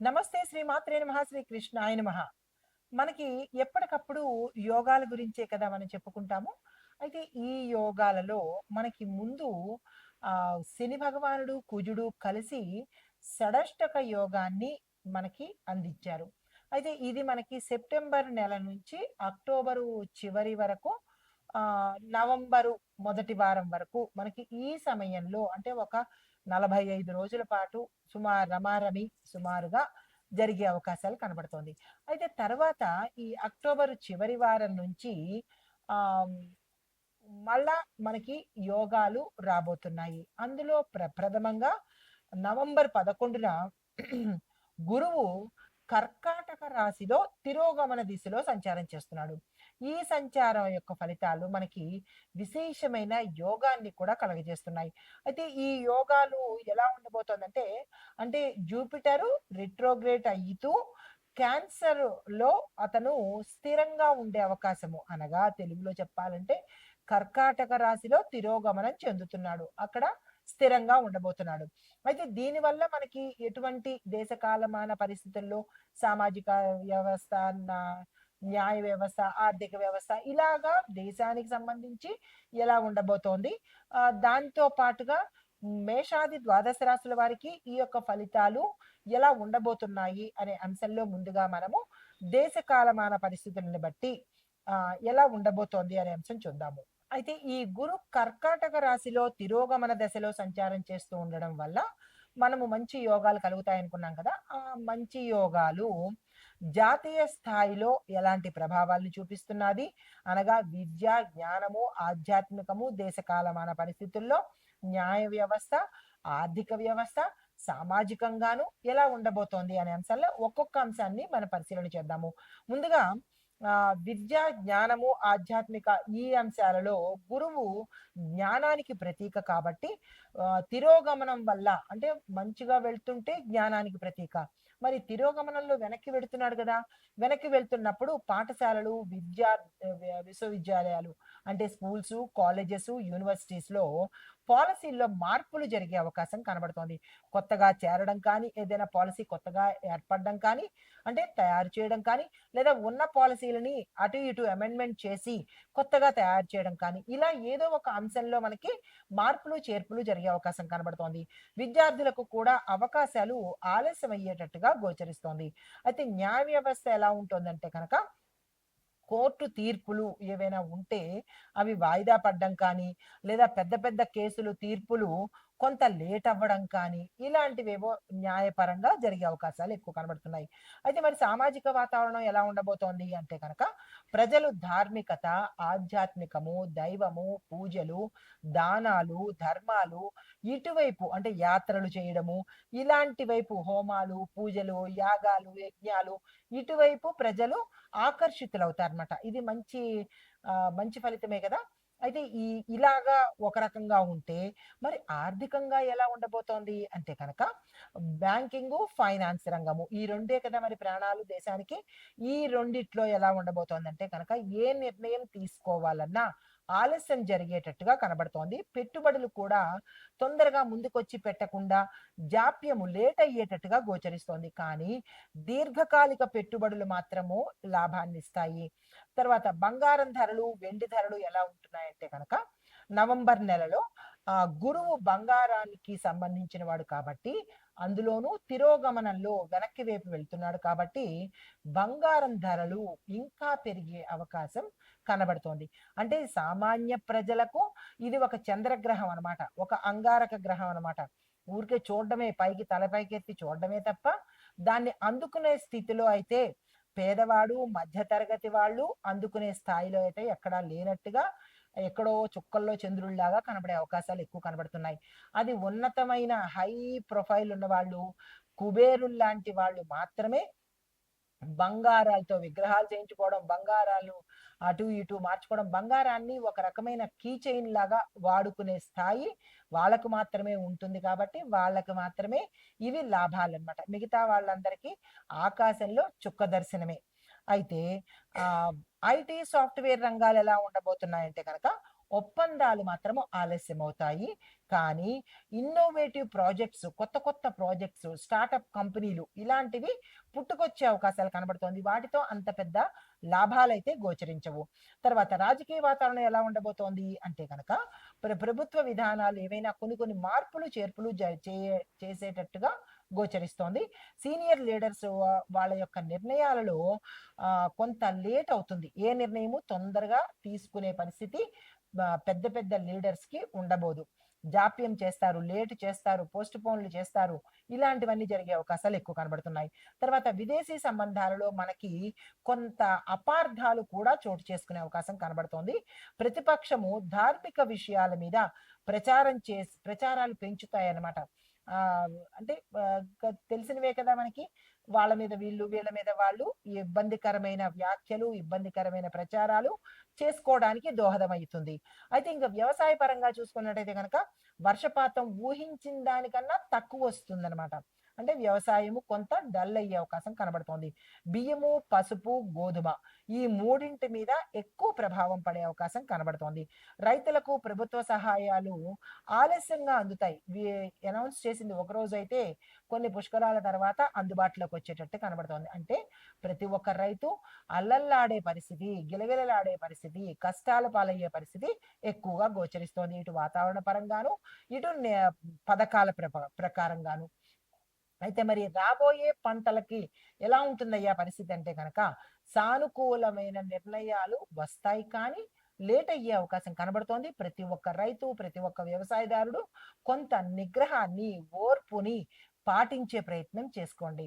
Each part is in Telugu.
నమస్తే శ్రీ మాత్రే నమ శ్రీ కృష్ణాయ నమః. మనకి ఎప్పటికప్పుడు యోగాల గురించే కదా మనం చెప్పుకుంటాము. అయితే ఈ యోగాలలో మనకి ముందు ఆ శని భగవానుడు కుజుడు కలిసి షడష్టక యోగాన్ని మనకి అందించారు. అయితే ఇది మనకి సెప్టెంబర్ నెల నుంచి అక్టోబరు చివరి వరకు నవంబరు మొదటి వారం వరకు మనకి ఈ సమయంలో అంటే ఒక నలభై ఐదు రోజుల పాటు సుమారు రమారమి సుమారుగా జరిగే అవకాశాలు కనబడుతోంది. అయితే తర్వాత ఈ అక్టోబర్ చివరి వారం నుంచి ఆ మళ్ళా మనకి యోగాలు రాబోతున్నాయి. అందులో ప్ర ప్రథమంగా నవంబర్ పదకొండున గురువు కర్కాటక రాశిలో తిరోగమన దిశలో సంచారం చేస్తున్నాడు. ఈ సంచారం యొక్క ఫలితాలు మనకి విశేషమైన యోగాన్ని కూడా కలగజేస్తున్నాయి. అయితే ఈ యోగాలు ఎలా ఉండబోతోందంటే అంటే జూపిటరు రిట్రోగ్రేట్ అయ్యితూ క్యాన్సర్లో అతను స్థిరంగా ఉండే అవకాశము అనగా తెలుగులో చెప్పాలంటే కర్కాటక రాశిలో తిరోగమనం చెందుతున్నాడు. అక్కడ స్థిరంగా ఉండబోతున్నాడు. అయితే దీనివల్ల మనకి ఎటువంటి దేశకాలమాన పరిస్థితుల్లో సామాజిక వ్యవస్థ న్యాయ వ్యవస్థ ఆర్థిక వ్యవస్థ ఇలాగా దేశానికి సంబంధించి ఎలా ఉండబోతోంది? దాంతో పాటుగా మేషాది ద్వాదశ రాశుల వారికి ఈ యొక్క ఫలితాలు ఎలా ఉండబోతున్నాయి అనే అంశంలో ముందుగా మనము దేశ కాలమాన పరిస్థితులను బట్టి ఆ ఎలా ఉండబోతోంది అనే అంశం చూద్దాము. అయితే ఈ గురు కర్కాటక రాశిలో తిరోగమన దశలో సంచారం చేస్తూ ఉండడం వల్ల మనము మంచి యోగాలు కలుగుతాయి అనుకున్నాం కదా ఆ మంచి యోగాలు జాతీయ స్థాయిలో ఎలాంటి ప్రభావాలను చూపిస్తున్నది అనగా విద్య జ్ఞానము ఆధ్యాత్మికము దేశకాలమాన పరిస్థితుల్లో న్యాయ వ్యవస్థ ఆర్థిక వ్యవస్థ సామాజికంగాను ఎలా ఉండబోతోంది అనే అంశాల్లో ఒక్కొక్క అంశాన్ని మనం పరిశీలన చేద్దాము. ముందుగా విద్య జ్ఞానము ఆధ్యాత్మిక ఈ అంశాలలో గురువు జ్ఞానానికి ప్రతీక కాబట్టి తిరోగమనం వల్ల అంటే మంచిగా వెళ్తుంటే జ్ఞానానికి ప్రతీక. మరి తిరోగమనంలో వెనక్కి వెళుతున్నాడు కదా వెనక్కి వెళ్తున్నప్పుడు పాఠశాలలు విద్యా విశ్వవిద్యాలయాలు అంటే స్కూల్స్ కాలేజెస్ యూనివర్సిటీస్లో పాలసీల్లో మార్పులు జరిగే అవకాశం కనబడుతోంది. కొత్తగా చేరడం కానీ ఏదైనా పాలసీ కొత్తగా ఏర్పడడం కానీ అంటే తయారు చేయడం కానీ లేదా ఉన్న పాలసీలని అటు ఇటు అమెండ్మెంట్ చేసి కొత్తగా తయారు చేయడం కానీ ఇలా ఏదో ఒక అంశంలో మనకి మార్పులు చేర్పులు జరిగే అవకాశం కనబడుతోంది. విద్యార్థులకు కూడా అవకాశాలు ఆలస్యం అయ్యేటట్టుగా గోచరిస్తోంది. అయితే న్యాయ వ్యవస్థ ఎలా ఉంటుందంటే కనుక కోర్టు తీర్పులు ఏవైనా ఉంటే అవి వాయిదా పడ్డం కానీ లేదా పెద్ద పెద్ద కేసులు తీర్పులు కొంత లేట్ అవ్వడం కానీ ఇలాంటివేవో న్యాయపరంగా జరిగే అవకాశాలు ఎక్కువ కనబడుతున్నాయి. అయితే మరి సామాజిక వాతావరణం ఎలా ఉండబోతోంది అంటే కనుక ప్రజలు ధార్మికత ఆధ్యాత్మికము దైవము పూజలు దానాలు ధర్మాలు ఇటువైపు అంటే యాత్రలు చేయడము ఇలాంటి వైపు హోమాలు పూజలు యాగాలు యజ్ఞాలు ఇటువైపు ప్రజలు ఆకర్షితులవుతారనమాట ఇది మంచి మంచి ఫలితమే కదా? అయితే ఈ ఇలాగా ఒక రకంగా ఉంటే మరి ఆర్థికంగా ఎలా ఉండబోతోంది? అంటే కనుక బ్యాంకింగ్ ఫైనాన్స్ రంగము ఈ రెండే కదా మరి ప్రాణాలు దేశానికి. ఈ రెండిట్లో ఎలా ఉండబోతోంది అంటే కనుక ఏ నిర్ణయం తీసుకోవాలన్నా ఆలస్యం జరిగేటట్టుగా కనబడుతోంది. పెట్టుబడులు కూడా తొందరగా ముందుకొచ్చి పెట్టకుండా జాప్యము లేట్ అయ్యేటట్టుగా గోచరిస్తోంది. కానీ దీర్ఘకాలిక పెట్టుబడులు మాత్రము లాభాన్ని ఇస్తాయి. తర్వాత బంగారం ధరలు వెండి ధరలు ఎలా ఉంటున్నాయంటే కనుక నవంబర్ నెలలో ఆ గురువు బంగారానికి సంబంధించిన వాడు కాబట్టి అందులోనూ తిరోగమనంలో వెనక్కి వైపు వెళ్తున్నాడు కాబట్టి బంగారం ధరలు ఇంకా పెరిగే అవకాశం కనబడుతోంది. అంటే సామాన్య ప్రజలకు ఇది ఒక చంద్రగ్రహం అనమాట ఒక అంగారక గ్రహం అనమాట ఊరికే చూడడమే పైకి తలపైకెత్తి చూడడమే తప్ప దాన్ని అందుకునే స్థితిలో అయితే పేదవాడు మధ్యతరగతి వాళ్ళు అందుకునే స్థాయిలో అయితే ఎక్కడా లేనట్టుగా ఎక్కడో చుక్కల్లో చంద్రుల్లాగా కనబడే అవకాశాలు ఎక్కువ కనబడుతున్నాయి. అది ఉన్నతమైన హై ప్రొఫైల్ ఉన్న వాళ్ళు కుబేరులు లాంటి వాళ్ళు మాత్రమే బంగారాలతో విగ్రహాలు చేయించుకోవడం బంగారాలు అటు ఇటు మార్చుకోవడం బంగారాన్ని ఒక రకమైన కీ చైన్ లాగా వాడుకునే స్థాయి వాళ్ళకు మాత్రమే ఉంటుంది కాబట్టి వాళ్ళకు మాత్రమే ఇవి లాభాలు అనమాట మిగతా వాళ్ళందరికీ ఆకాశంలో చుక్క దర్శనమే. అయితే ఐటీ సాఫ్ట్వేర్ రంగాలు ఎలా ఉండబోతున్నాయంటే కనుక ఒప్పందాలు మాత్రము ఆలస్యం అవుతాయి కానీ ఇన్నోవేటివ్ ప్రాజెక్ట్స్ కొత్త కొత్త ప్రాజెక్ట్స్ స్టార్టప్ కంపెనీలు ఇలాంటివి పుట్టుకొచ్చే అవకాశాలు కనబడుతోంది. వాటితో అంత పెద్ద లాభాలైతే గోచరించవు. తర్వాత రాజకీయ వాతావరణం ఎలా ఉండబోతోంది అంటే కనుక ప్ర- ప్రభుత్వ విధానాలు ఏవైనా కొన్ని కొన్ని మార్పులు చేర్పులు జ- చేసేటట్టుగా గోచరిస్తోంది. సీనియర్ లీడర్స్ వాళ్ళ యొక్క నిర్ణయాలలో కొంత లేట్ అవుతుంది. ఏ నిర్ణయము తొందరగా తీసుకునే పరిస్థితి పెద్ద పెద్ద లీడర్స్కి ఉండబోదు. జాప్యం చేస్తారు లేట్ చేస్తారు పోస్ట్ పోన్లు చేస్తారు. ఇలాంటివన్నీ జరిగే అవకాశాలు ఎక్కువ కనబడుతున్నాయి. తర్వాత విదేశీ సంబంధాలలో మనకి కొంత అపార్థాలు కూడా చోటు చేసుకునే అవకాశం కనబడుతోంది. ప్రతిపక్షము ధార్మిక విషయాల మీద ప్రచారం చేసి ప్రచారాలు పెంచుతాయి అన్నమాట అంటే తెలిసినవే కదా మనకి. వాళ్ళ మీద వీళ్ళు వీళ్ళ మీద వాళ్ళు ఇబ్బందికరమైన వ్యాఖ్యలు ఇబ్బందికరమైన ప్రచారాలు చేసుకోవడానికి దోహదమవుతుంది. అయితే ఇంకా వ్యవసాయ పరంగా చూసుకున్నట్టయితే కనుక వర్షపాతం ఊహించిన దానికన్నా తక్కువ వస్తుందన్నమాట. అంటే వ్యవసాయము కొంత డల్ అయ్యే అవకాశం కనబడుతోంది. బియ్యము పసుపు గోధుమ ఈ మూడింటి మీద ఎక్కువ ప్రభావం పడే అవకాశం కనబడుతోంది. రైతులకు ప్రభుత్వ సహాయాలు ఆలస్యంగా అందుతాయి. అనౌన్స్ చేసింది ఒక రోజు అయితే కొన్ని పుష్కరాల తర్వాత అందుబాటులోకి వచ్చేటట్టు కనబడుతోంది. అంటే ప్రతి ఒక్క రైతు అల్లల్లాడే పరిస్థితి గిలగిలలాడే పరిస్థితి కష్టాల పాలయ్యే పరిస్థితి ఎక్కువగా గోచరిస్తోంది. ఇటు వాతావరణ పరంగాను ఇటు నే- పథకాల ప్రప- ప్రకారంగాను. అయితే మరి రాబోయే పంటలకి ఎలా ఉంటుందయ్యా పరిస్థితి అంటే కనుక సానుకూలమైన నిర్ణయాలు వస్తాయి కానీ లేట్ అయ్యే అవకాశం కనబడుతోంది. ప్రతి ఒక్క రైతు ప్రతి ఒక్క వ్యవసాయదారుడు కొంత నిగ్రహాన్ని ఓర్పుని పాటించే ప్రయత్నం చేసుకోండి.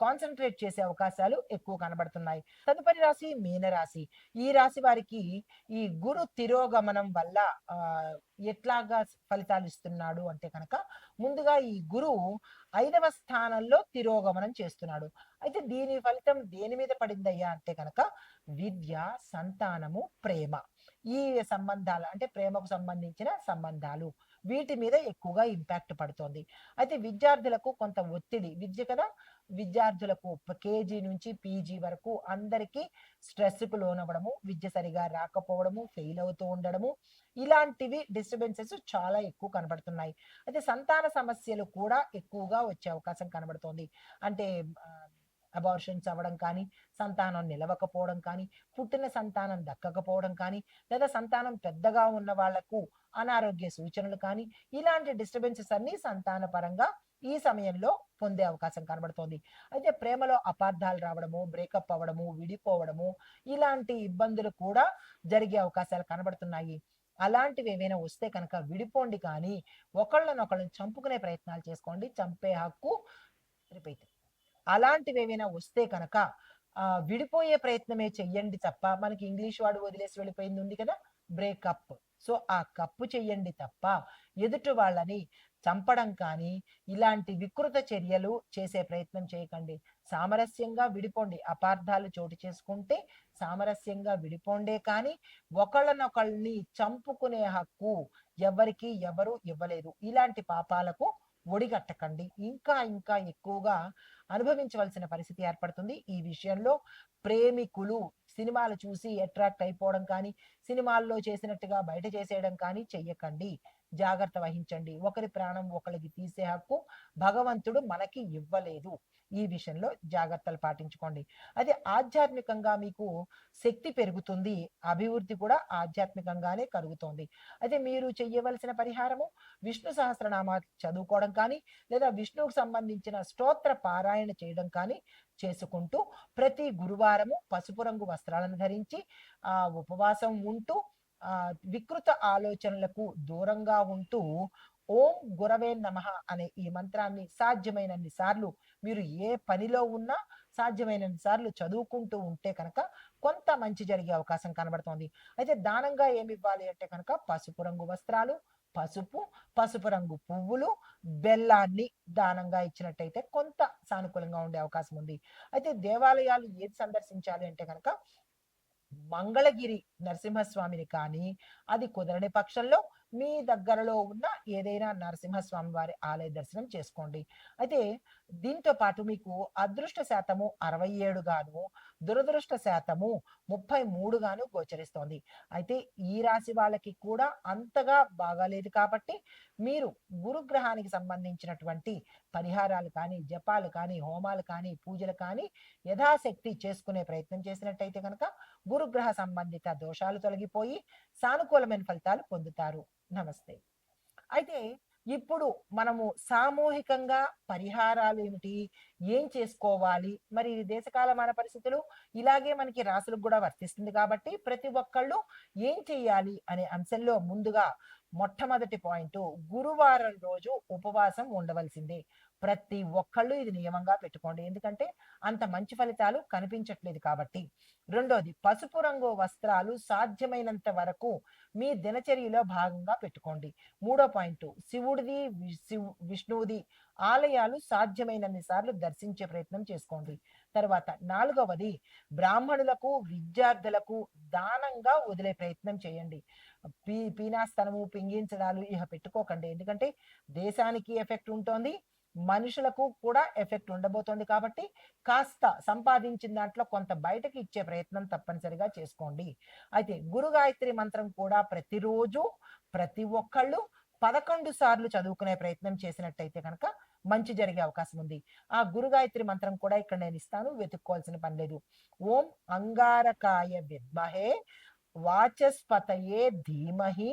కాన్సన్ట్రేట్ చేసే అవకాశాలు ఎక్కువ కనబడుతున్నాయి. తదుపరి రాశి మీనరాశి. ఈ రాశి వారికి ఈ గురు తిరోగమనం వల్ల ఆ, ఎట్లాగా ఫలితాలు ఇస్తున్నాడు అంటే కనుక ముందుగా ఈ గురువు ఐదవ స్థానంలో తిరోగమనం చేస్తున్నాడు. అయితే దీని ఫలితం దేని మీద పడిందయ్యా అంటే కనుక విద్య సంతానము ప్రేమ. ఈ సంబంధాలు అంటే ప్రేమకు సంబంధించిన సంబంధాలు. వీటి మీద ఎక్కువగా ఇంపాక్ట్ పడుతోంది. అయితే విద్యార్థులకు కొంత ఒత్తిడి విద్య కదా? విద్యార్థులకు కేజీ నుంచి పీజీ వరకు అందరికీ స్ట్రెస్కు లోనవ్వడము విద్య సరిగా రాకపోవడము ఫెయిల్ అవుతూ ఉండడము ఇలాంటివి డిస్టర్బెన్సెస్ చాలా ఎక్కువ కనబడుతున్నాయి. అయితే సంతాన సమస్యలు కూడా ఎక్కువగా వచ్చే అవకాశం కనబడుతోంది. అంటే అబార్షన్స్ అవ్వడం కానీ సంతానం నిలవకపోవడం కానీ పుట్టిన సంతానం దక్కకపోవడం కానీ లేదా సంతానం పెద్దగా ఉన్న వాళ్ళకు అనారోగ్య సూచనలు కానీ ఇలాంటి డిస్టర్బెన్సెస్ అన్ని సంతాన పరంగా ఈ సమయంలో పొందే అవకాశం కనబడుతోంది. అయితే ప్రేమలో అపార్థాలు రావడము బ్రేకప్ అవ్వడము విడిపోవడము ఇలాంటి ఇబ్బందులు కూడా జరిగే అవకాశాలు కనబడుతున్నాయి. అలాంటివి ఏవైనా వస్తే కనుక విడిపోండి కానీ ఒకళ్ళనొకళ్ళని చంపుకునే ప్రయత్నాలు చేసుకోండి చంపే హక్కు రిపీట్ అలాంటివి ఏవైనా వస్తే కనుక విడిపోయే ప్రయత్నమే చెయ్యండి తప్ప మనకి ఇంగ్లీష్ వాడు వదిలేసి వెళ్ళిపోయింది ఉంది కదా బ్రేకప్ సో ఆ కప్పు చెయ్యండి తప్ప ఎదుటి వాళ్ళని చంపడం కానీ ఇలాంటి వికృత చర్యలు చేసే ప్రయత్నం చేయకండి. సామరస్యంగా విడిపోండి. అపార్థాలు చోటు చేసుకుంటే సామరస్యంగా విడిపోండే కానీ ఒకళ్ళనొకళ్ళని చంపుకునే హక్కు ఎవరికి ఎవరు ఇవ్వలేదు. ఇలాంటి పాపాలకు ఒడిగట్టకండి. ఇంకా ఇంకా ఎక్కువగా అనుభవించవలసిన పరిస్థితి ఏర్పడుతుంది. ఈ విషయంలో ప్రేమికులు సినిమాలు చూసి అట్రాక్ట్ అయిపోవడం కానీ సినిమాల్లో చేసినట్టుగా బయట చేసేయడం కానీ చెయ్యకండి. జాగ్రత్త వహించండి. ఒకరి ప్రాణం ఒకరికి తీసే హక్కు భగవంతుడు మనకి ఇవ్వలేదు. ఈ విషయంలో జాగ్రత్తలు పాటించుకోండి. అదే ఆధ్యాత్మికంగా మీకు శక్తి పెరుగుతుంది. అభివృద్ధి కూడా ఆధ్యాత్మికంగానే కలుగుతోంది. అయితే మీరు చెయ్యవలసిన పరిహారము విష్ణు సహస్రనామా చదువుకోవడం కానీ లేదా విష్ణువుకు సంబంధించిన స్తోత్ర పారాయణ చేయడం కానీ చేసుకుంటూ ప్రతి గురువారము పసుపు రంగు వస్త్రాలను ధరించి ఆ ఉపవాసం ఉంటూ ఆ వికృత ఆలోచనలకు దూరంగా ఉంటూ ఓం గురవే నమః అనే ఈ మంత్రాన్ని సాధ్యమైనన్ని సార్లు మీరు ఏ పనిలో ఉన్నా సాధ్యమైన సార్లు చదువుకుంటూ ఉంటే కనుక కొంత మంచి జరిగే అవకాశం కనబడుతోంది. అయితే దానంగా ఏమి ఇవ్వాలి అంటే కనుక పసుపు రంగు వస్త్రాలు పసుపు పసుపు రంగు పువ్వులు బెల్లాన్ని దానంగా ఇచ్చినట్టయితే కొంత సానుకూలంగా ఉండే అవకాశం ఉంది. అయితే దేవాలయాలు ఏది సందర్శించాలి అంటే కనుక మంగళగిరి నరసింహస్వామిని కానీ అది కుదరని పక్షంలో మీ దగ్గరలో ఉన్న ఏదైనా నరసింహస్వామి వారి ఆలయ దర్శనం చేసుకోండి. అయితే దీంతో పాటు మీకు అదృష్ట శాతము అరవై ఏడు గాను దురదృష్ట శాతము ముప్పై మూడు గాను గోచరిస్తోంది. అయితే ఈ రాశి వాళ్ళకి కూడా అంతగా బాగాలేదు కాబట్టి మీరు గురుగ్రహానికి సంబంధించినటువంటి పరిహారాలు కానీ జపాలు కానీ హోమాలు కానీ పూజలు కానీ యథాశక్తి చేసుకునే ప్రయత్నం చేసినట్టయితే కనుక గురుగ్రహ సంబంధిత దోషాలు తొలగిపోయి సానుకూలమైన ఫలితాలు పొందుతారు. నమస్తే. అయితే ఇప్పుడు మనము సామూహికంగా పరిహారాలు ఏమిటి? ఏం చేసుకోవాలి? మరి ఇది దేశకాలమాన పరిస్థితులు ఇలాగే మనకి రాసులకు కూడా వర్తిస్తుంది కాబట్టి ప్రతి ఒక్కళ్ళు ఏం చేయాలి అనే అంశంలో ముందుగా మొట్టమొదటి పాయింట్ గురువారం రోజు ఉపవాసం ఉండవలసిందే. ప్రతి ఒక్కళ్ళు ఇది నియమంగా పెట్టుకోండి. ఎందుకంటే అంత మంచి ఫలితాలు కనిపించట్లేదు కాబట్టి. రెండోది పసుపు రంగు వస్త్రాలు సాధ్యమైనంత వరకు మీ దినచర్యలో భాగంగా పెట్టుకోండి. మూడో పాయింట్ శివుడిది విష్ణువుది ఆలయాలు సాధ్యమైనన్ని సార్లు దర్శించే ప్రయత్నం చేసుకోండి. తర్వాత నాలుగవది బ్రాహ్మణులకు విద్యార్థులకు దానంగా వదిలే ప్రయత్నం చేయండి. పీ పీనాస్తనము పింగించడాలు ఇహ పెట్టుకోకండి. ఎందుకంటే దేశానికి ఎఫెక్ట్ ఉంటుంది మనుషులకు కూడా ఎఫెక్ట్ ఉండబోతోంది కాబట్టి కాస్త సంపాదించిన దాంట్లో కొంత బయటకి ఇచ్చే ప్రయత్నం తప్పనిసరిగా చేసుకోండి. అయితే గురు గాయత్రి మంత్రం కూడా ప్రతిరోజు ప్రతి ఒక్కళ్ళు పదకొండు సార్లు చదువుకునే ప్రయత్నం చేసినట్టయితే కనుక మంచి జరిగే అవకాశం ఉంది. ఆ గురు గాయత్రి మంత్రం కూడా ఇక్కడ నేను ఇస్తాను వెతుక్కోవాల్సిన పని లేదు. ఓం అంగారకాయ విద్మహే వాచస్పతయే ధీమహి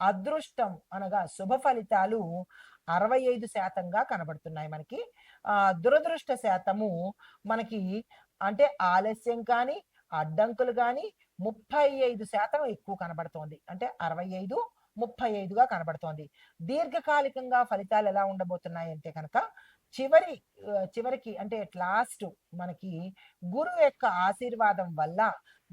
అదృష్టం అనగా శుభ ఫలితాలు అరవై ఐదు శాతంగా కనబడుతున్నాయి మనకి. ఆ దురదృష్ట శాతము మనకి అంటే ఆలస్యం కానీ అడ్డంకులు కానీ ముప్పై ఐదు శాతం ఎక్కువ కనబడుతోంది. అంటే అరవై ఐదు ముప్పై ఐదుగా కనబడుతోంది. దీర్ఘకాలికంగా ఫలితాలు ఎలా ఉండబోతున్నాయి అంటే కనుక చివరి చివరికి అంటే లాస్ట్ మనకి గురువు యొక్క ఆశీర్వాదం వల్ల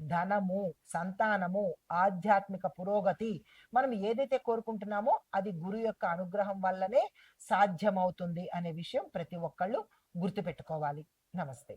ధనము సంతానము ఆధ్యాత్మిక పురోగతి మనం ఏదైతే కోరుకుంటున్నామో అది గురు యొక్క అనుగ్రహం వల్లనే సాధ్యమవుతుంది అనే విషయం ప్రతి ఒక్కళ్ళు గుర్తుపెట్టుకోవాలి. నమస్తే.